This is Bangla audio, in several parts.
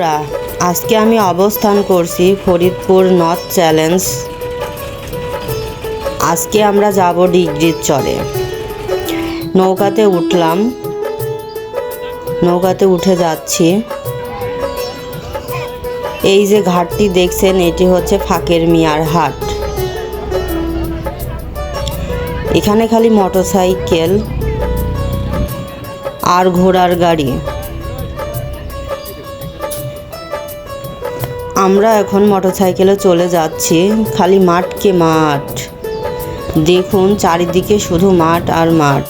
বন্ধুরা, আজকে আমি অবস্থান করছি ফরিদপুর নর্থ চ্যালেঞ্জ আজকে আমরা যাব ডিগ্রির চরে। নৌকাতে উঠলাম। নৌকাতে উঠে যাচ্ছি। এই যে ঘাটটি দেখছেন, এটি হচ্ছে ফাঁকের মিয়ার হাট। এখানে খালি মোটরসাইকেল আর ঘোড়ার গাড়ি। আমরা এখন মোটরসাইকেলে চলে যাচ্ছি, খালি মাঠকে মাঠ? দেখুন চারিদিকে শুধু মাঠ আর মাঠ।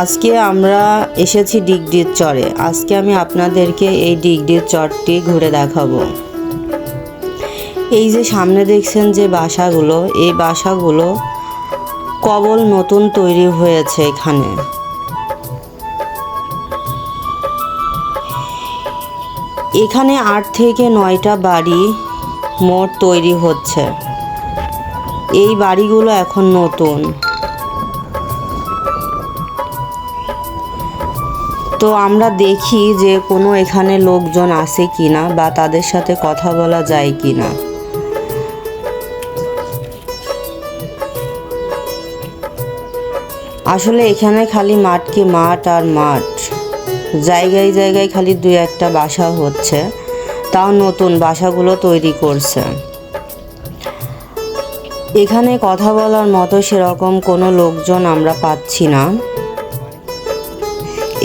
আজকে আমরা এসেছি ডিগডির চরে। আজকে আমি আপনাদেরকে এই ডিগডির চরটি ঘুরে দেখাবো। এই যে সামনে দেখছেন যে বাসাগুলো, এই বাসাগুলো কবল নতুন তৈরি হয়েছে এখানে। এখানে আট থেকে নয়টা বাড়ি মোট তৈরি হচ্ছে। এই বাড়িগুলো এখন নতুন। তো আমরা দেখি যে কোনো এখানে লোকজন আছে কিনা বা তাদের সাথে কথা বলা যায় কি না আসলে এখানে খালি মাঠকে মাঠ আর মাঠ? জায়গায় জায়গায় খালি দু একটা বাসা হচ্ছে, তাও নতুন বাসাগুলো তৈরি করছে। এখানে কথা বলার মতো সেরকম কোনো লোকজন আমরা পাচ্ছি না।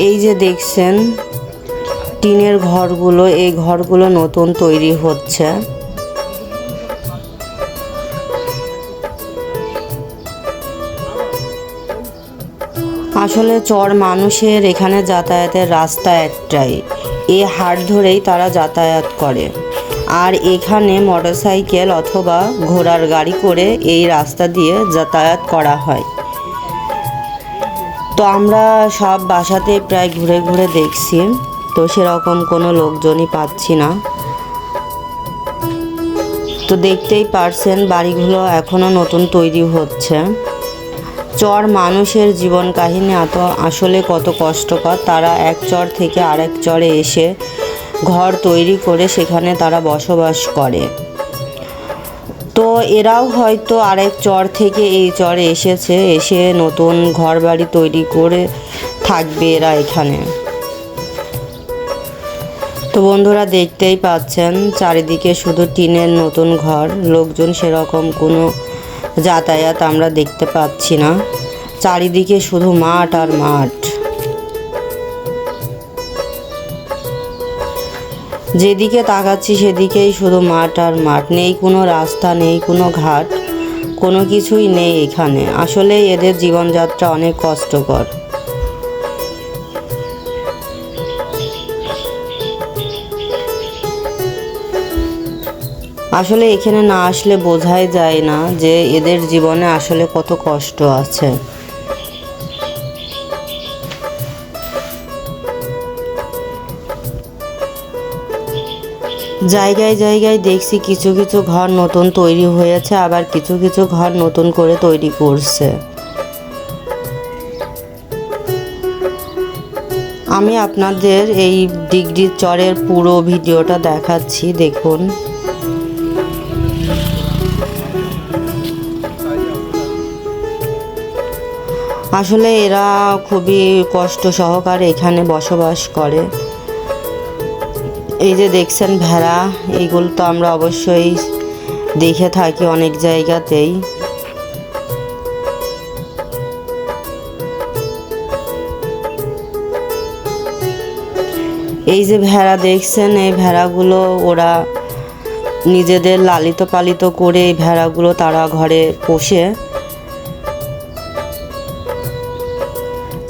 এই যে দেখছেন, টিনের ঘরগুলো, এই ঘরগুলো নতুন তৈরি হচ্ছে। আসলে চর মানুষের এখানে যাতায়াতের রাস্তা একটাই। এ হাট ধরেই তারা যাতায়াত করে। আর এখানে মোটরসাইকেল অথবা ঘোড়ার গাড়ি করে এই রাস্তা দিয়ে যাতায়াত করা হয়। তো আমরা সব বাসাতে প্রায় ঘুরে ঘুরে দেখছি। তো সেরকম কোনো লোকজনই পাচ্ছি না। তো দেখতেই পারছেন, বাড়িগুলো এখনও নতুন তৈরি হচ্ছে। চর মানুষের জীবন কাহিনী এত আসলে কত কষ্টকর। তারা এক চর থেকে আরেক চরে এসে ঘর তৈরি করে সেখানে তারা বসবাস করে। তো এরাও হয়তো আরেক চর থেকে এই চরে এসেছে, এসে নতুন ঘর বাড়ি তৈরি করে থাকবে এরা এখানে। তো বন্ধুরা দেখতেই পাচ্ছেন, চারিদিকে শুধু টিনের নতুন ঘর, লোকজন সেরকম কোনো যাতায়াত আমরা দেখতে পাচ্ছি না। চারিদিকে শুধু মাঠ আর মাঠ। যেদিকে তাকাচ্ছি সেদিকেই শুধু মাঠ আর মাঠ। নেই কোনো রাস্তা, নেই কোনো ঘাট, কোনো কিছুই নেই এখানে। আসলে এদের জীবনযাত্রা অনেক কষ্টকর। আসলে এখানে না আসলে বোঝাই যায় না যে এদের জীবনে আসলে কত কষ্ট আছে। জায়গায় জায়গায় দেখছি কিছু কিছু ঘর নতুন তৈরি হয়েছে, আবার কিছু কিছু ঘর নতুন করে তৈরি করছে। আমি আপনাদের এই ডিগ্রি চরের পুরো ভিডিওটা দেখাচ্ছি, দেখুন। আসলে এরা খুবই কষ্ট সহকারে এখানে বসবাস করে। এই যে দেখছেন ভেড়া এইগুলো তো আমরা অবশ্যই দেখে থাকি অনেক জায়গাতেই। এই যে ভেড়া দেখছেন, এই ভেড়াগুলো ওরা নিজেদের লালিত পালিত করে এই ভেড়াগুলো তারা ঘরে পোষে।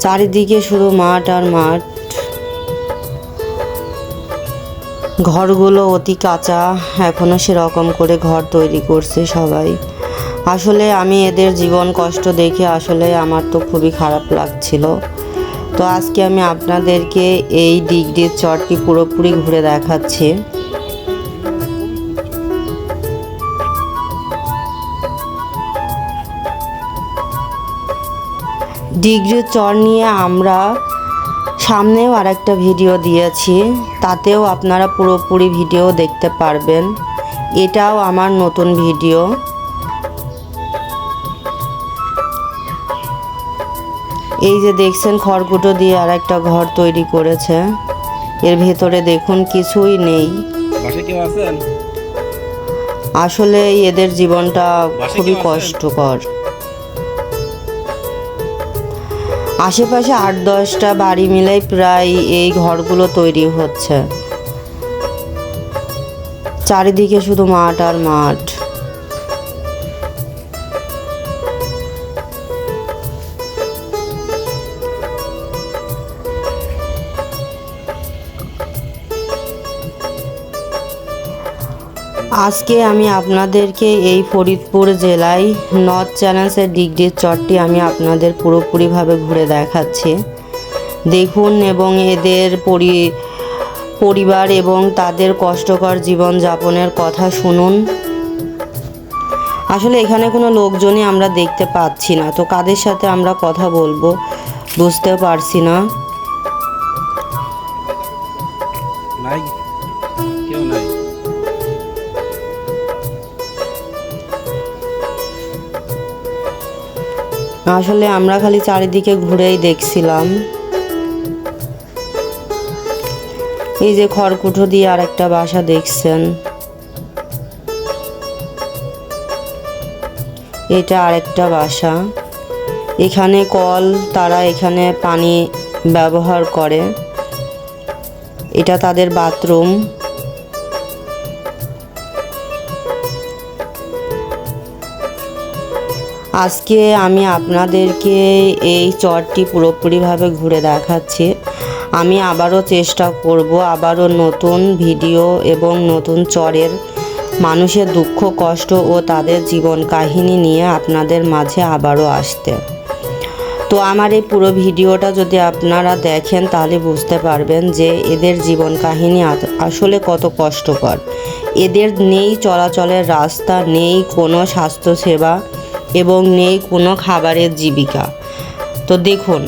চারিদিকে শুধু মাঠ আর মাঠ। ঘরগুলো অতি কাঁচা এখনও সেরকম করে ঘর তৈরি করছে সবাই। আসলে আমি এদের জীবন কষ্ট দেখে আসলে আমার তো খুবই খারাপ লাগছিল। তো আজকে আমি আপনাদেরকে এই ডিগ্রির চরটি পুরোপুরি ঘুরে দেখাচ্ছি। ডিগ্রির চর নিয়ে আমরা সামনেও আরেকটা ভিডিও দিয়েছি তাতেও আপনারা পুরোপুরি ভিডিও দেখতে পারবেন। এটাও আমার নতুন ভিডিও। এই যে দেখছেন খড়কুটো দিয়ে আর একটা ঘর তৈরি করেছে। এর ভেতরে দেখুন কিছুই নেই। আসলে এদের জীবনটা খুবই কষ্টকর। আশেপাশে আট দশটা বাড়ি মিলেই প্রায় এই ঘরগুলো তৈরি হচ্ছে। চারিদিকে শুধু মাঠ আর মাঠ। আজকে আমি আপনাদেরকে এই ফরিদপুর জেলায় নর্থ চ্যানেলসের ডিগ্রির চরটি আমি আপনাদের পুরোপুরিভাবে ঘুরে দেখাচ্ছি। দেখুন এবং এদের পরি, পরিবার এবং তাদের কষ্টকর জীবনযাপনের কথা শুনুন। আসলে এখানে কোনো লোকজনই আমরা দেখতে পাচ্ছি না, তো কাদের সাথে আমরা কথা বলব বুঝতে পারছি না। আসলে আমরা খালি চারিদিকে ঘুরেই দেখছিলাম। এই যে খড়কুটো দিয়ে আর একটা বাসা দেখছেন। এটা আরেকটা বাসা। এখানে কল, তারা এখানে পানি ব্যবহার করে। এটা তাদের বাথরুম। আজকে আমি আপনাদেরকে এই চরটি পুরোপুরিভাবে ঘুরে দেখাচ্ছি। আমি আবারও চেষ্টা করব আবারও নতুন ভিডিও এবং নতুন চরের মানুষের দুঃখ, কষ্ট ও তাদের জীবন কাহিনী নিয়ে আপনাদের মাঝে আবারও আসতে। তো আমার এই পুরো ভিডিওটা যদি আপনারা দেখেন, তাহলে বুঝতে পারবেন যে এদের জীবন কাহিনী আসলে কত কষ্টকর। এদের নেই চলাচলের রাস্তা, নেই কোনো স্বাস্থ্যসেবা এবং নেই কোনো খাবারের জীবিকা। তো দেখুন